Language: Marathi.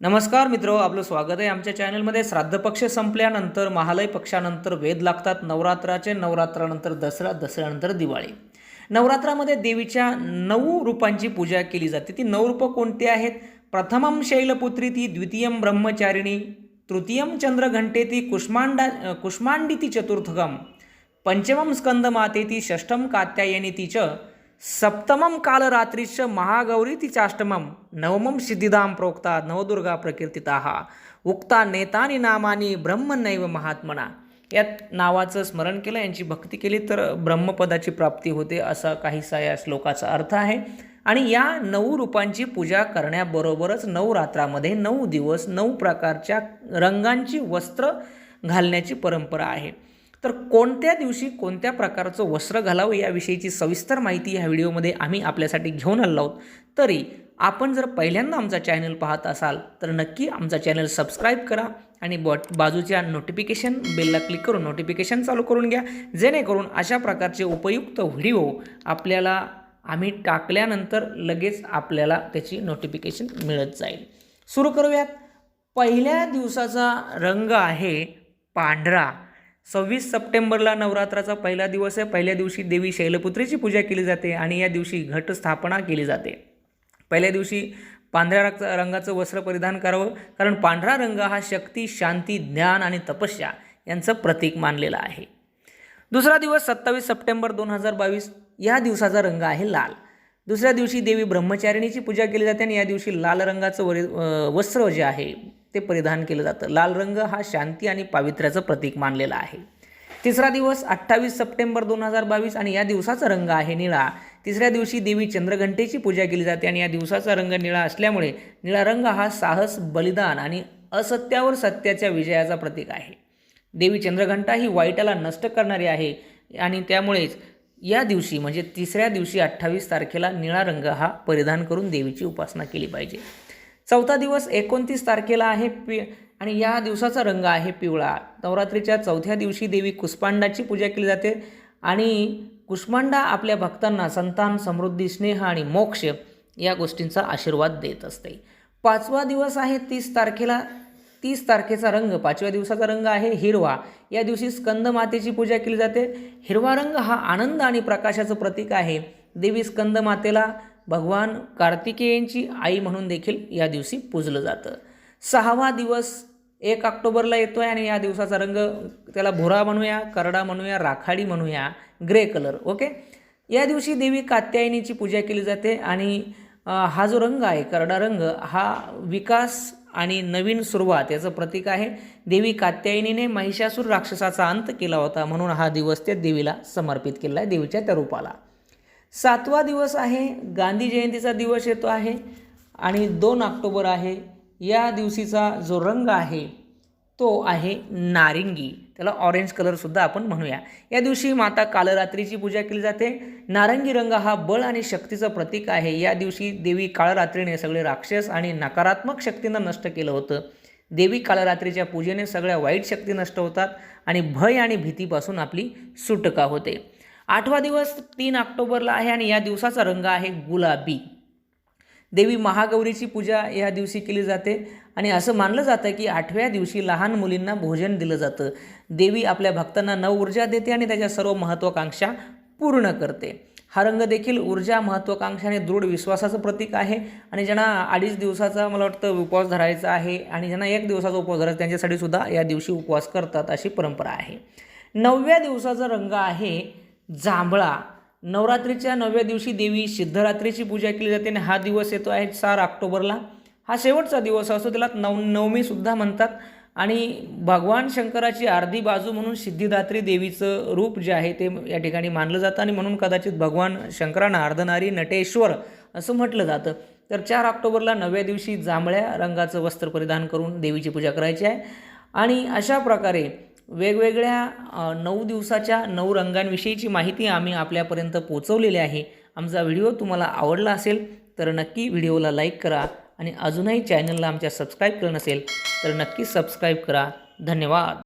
नमस्कार मित्र आपलं स्वागत आहे आमच्या चॅनलमध्ये. श्राद्ध पक्ष संपल्यानंतर महालय पक्षानंतर वेद लागतात. नवरात्राचे नवरात्रानंतर दसरा दसऱ्यानंतर दिवाळी. नवरात्रामध्ये देवीच्या नऊ रूपांची पूजा केली जाते. ती नऊ रूपं कोणती आहेत? प्रथमम शैलपुत्री ती द्वितीयम ब्रह्मचारिणी तृतीयम चंद्रघंटे ती कुष्मांडा कुष्मांडी ती चतुर्थकम पंचमं स्कंदमातेती षष्ठम कात्यायनी च सप्तमं कालरात्रिश्च महागौरी तिचाष्टमं नवमं सिद्धिदां प्रोक्ता नवदुर्गा प्रकीर्तिताः. उक्ता नेतानी नामानी ब्रह्मनैव महात्मना. यात नावाचं स्मरण केलं यांची भक्ती केली तर ब्रह्मपदाची प्राप्ती होते असा काहीसा या श्लोकाचा अर्थ आहे. आणि या नऊ रूपांची पूजा करण्याबरोबरच नऊ रात्रामध्ये नऊ दिवस नऊ प्रकारच्या रंगांची वस्त्र घालण्याची परंपरा आहे. तर कोणत्या दिवशी कोणत्या प्रकारचं वस्त्र घालावं याविषयीची सविस्तर माहिती ह्या व्हिडिओमध्ये आम्ही आपल्यासाठी घेऊन आलो आहोत. तरी आपण जर पहिल्यांदा आमचा चॅनल पाहत असाल तर नक्की आमचा चॅनल सबस्क्राईब करा आणि बॉट बाजूच्या नोटिफिकेशन बेलला क्लिक करून नोटिफिकेशन चालू करून घ्या. जेणेकरून अशा प्रकारचे उपयुक्त व्हिडिओ आपल्याला आम्ही टाकल्यानंतर लगेच आपल्याला त्याची नोटिफिकेशन मिळत जाईल. सुरू करूयात. पहिल्या दिवसाचा रंग आहे पांढरा. सव्वीस सप्टेंबरला नवरात्राचा पहिला दिवस आहे. पहिल्या दिवशी देवी शैलपुत्रीची पूजा केली जाते आणि या दिवशी घटस्थापना केली जाते. पहिल्या दिवशी पांढऱ्या रंग रंगाचं वस्त्र परिधान करावं कारण पांढरा रंग हा शक्ती शांती ज्ञान आणि तपस्या यांचं प्रतीक मानलेलं आहे. दुसरा दिवस सत्तावीस सप्टेंबर दोन हजार बावीस या दिवसाचा रंग आहे लाल. दुसऱ्या दिवशी देवी ब्रह्मचारिणीची पूजा केली जाते आणि या दिवशी लाल रंगाचं वरि वस्त्र जे आहे ते परिधान केलं जातं. लाल रंग हा शांती आणि पावित्र्याचं प्रतीक मानलेला आहे. तिसरा दिवस अठ्ठावीस सप्टेंबर दोन हजार बावीस आणि या दिवसाचा रंग आहे निळा. तिसऱ्या दिवशी देवी चंद्रघंटेची पूजा केली जाते आणि या दिवसाचा रंग निळा असल्यामुळे निळा रंग हा साहस बलिदान आणि असत्यावर सत्याच्या विजयाचा प्रतीक आहे. देवी चंद्रघंटा ही वाईटाला नष्ट करणारी आहे आणि त्यामुळेच या दिवशी म्हणजे तिसऱ्या दिवशी अठ्ठावीस तारखेला निळा रंग हा परिधान करून देवीची उपासना केली पाहिजे. चौथा दिवस एकोणतीस तारखेला आहे पि आणि या दिवसाचा रंग आहे पिवळा. नवरात्रीच्या चौथ्या दिवशी देवी कुष्मांडाची पूजा केली जाते आणि कुष्मांडा आपल्या भक्तांना संतान समृद्धी स्नेह आणि मोक्ष या गोष्टींचा आशीर्वाद देत असते. पाचवा दिवस आहे तीस तारखेला. तीस तारखेचा रंग पाचव्या दिवसाचा रंग आहे हिरवा. या दिवशी स्कंदमातेची पूजा केली जाते. हिरवा रंग हा आनंद आणि प्रकाशाचं प्रतीक आहे. देवी स्कंदमातेला भगवान कार्तिकेयांची आई म्हणून देखील या दिवशी पूजलं जातं. सहावा दिवस एक ऑक्टोबरला येतो आहे आणि या दिवसाचा रंग त्याला भुरा म्हणूया करडा म्हणूया राखाडी म्हणूया ग्रे कलर ओके? या दिवशी देवी कात्यायनीची पूजा केली जाते आणि हा जो रंग आहे करडा रंग हा विकास आणि नवीन सुरुवात याचं प्रतीक आहे. देवी कात्यायनीने महिषासूर राक्षसाचा अंत केला होता म्हणून हा दिवस त्या देवीला समर्पित केला आहे देवीच्या त्या रूपाला. सातवा दिवस आहे गांधी जयंतीचा दिवस येतो आहे आणि दोन ऑक्टोबर आहे. या दिवशीचा जो रंग आहे तो आहे नारिंगी. त्याला ऑरेंज कलरसुद्धा आपण म्हणूया. या दिवशी माता कालरात्रीची पूजा केली जाते. नारंगी रंग हा बळ आणि शक्तीचं प्रतीक आहे. या दिवशी देवी काळरात्रीने सगळे राक्षस आणि नकारात्मक शक्तींना नष्ट केलं होतं. देवी कालरात्रीच्या पूजेने सगळ्या वाईट शक्ती नष्ट होतात आणि भय आणि भीतीपासून आपली सुटका होते. आठवा दिवस तीन ऑक्टोबरला आहे आणि या दिवसाचा रंग आहे गुलाबी. देवी महागौरीची पूजा या दिवशी केली जाते आणि असं मानलं जातं की आठव्या दिवशी लहान मुलींना भोजन दिलं जातं. देवी आपल्या भक्तांना नव ऊर्जा देते आणि त्याच्या सर्व महत्त्वाकांक्षा पूर्ण करते. हा रंग देखील ऊर्जा महत्त्वाकांक्षा आणि दृढ विश्वासाचं प्रतीक आहे. आणि ज्यांना अडीच दिवसाचा मला वाटतं उपवास धरायचा आहे आणि ज्यांना एक दिवसाचा उपवास धरायचा त्यांच्यासाठी सुद्धा या दिवशी उपवास करतात अशी परंपरा आहे. नवव्या दिवसाचा रंग आहे जांभळा. नवरात्रीच्या नवव्या दिवशी देवी सिद्धरात्रीची पूजा केली जाते आणि हा दिवस येतो आहे चार ऑक्टोबरला. हा शेवटचा दिवस असतो त्याला नव नवमीसुद्धा म्हणतात. आणि भगवान शंकराची अर्धी बाजू म्हणून सिद्धिदात्री देवीचं रूप जे आहे ते या ठिकाणी मानलं जातं आणि म्हणून कदाचित भगवान शंकरांना अर्धनारी नटेश्वर असं म्हटलं जातं. तर चार ऑक्टोबरला नवव्या दिवशी जांभळ्या रंगाचं वस्त्र परिधान करून देवीची पूजा करायची आहे. आणि अशा प्रकारे वेगवेगळ्या नऊ दिवसाच्या नऊ रंगांविषयीची माहिती आम्ही आपल्यापर्यंत पोचवलेली आहे. आमचा व्हिडिओ तुम्हाला आवडला असेल तर नक्की व्हिडिओला लाईक करा आणि अजूनही चॅनलला आमच्या सबस्क्राईब केलं नसेल तर नक्की सबस्क्राईब करा. धन्यवाद.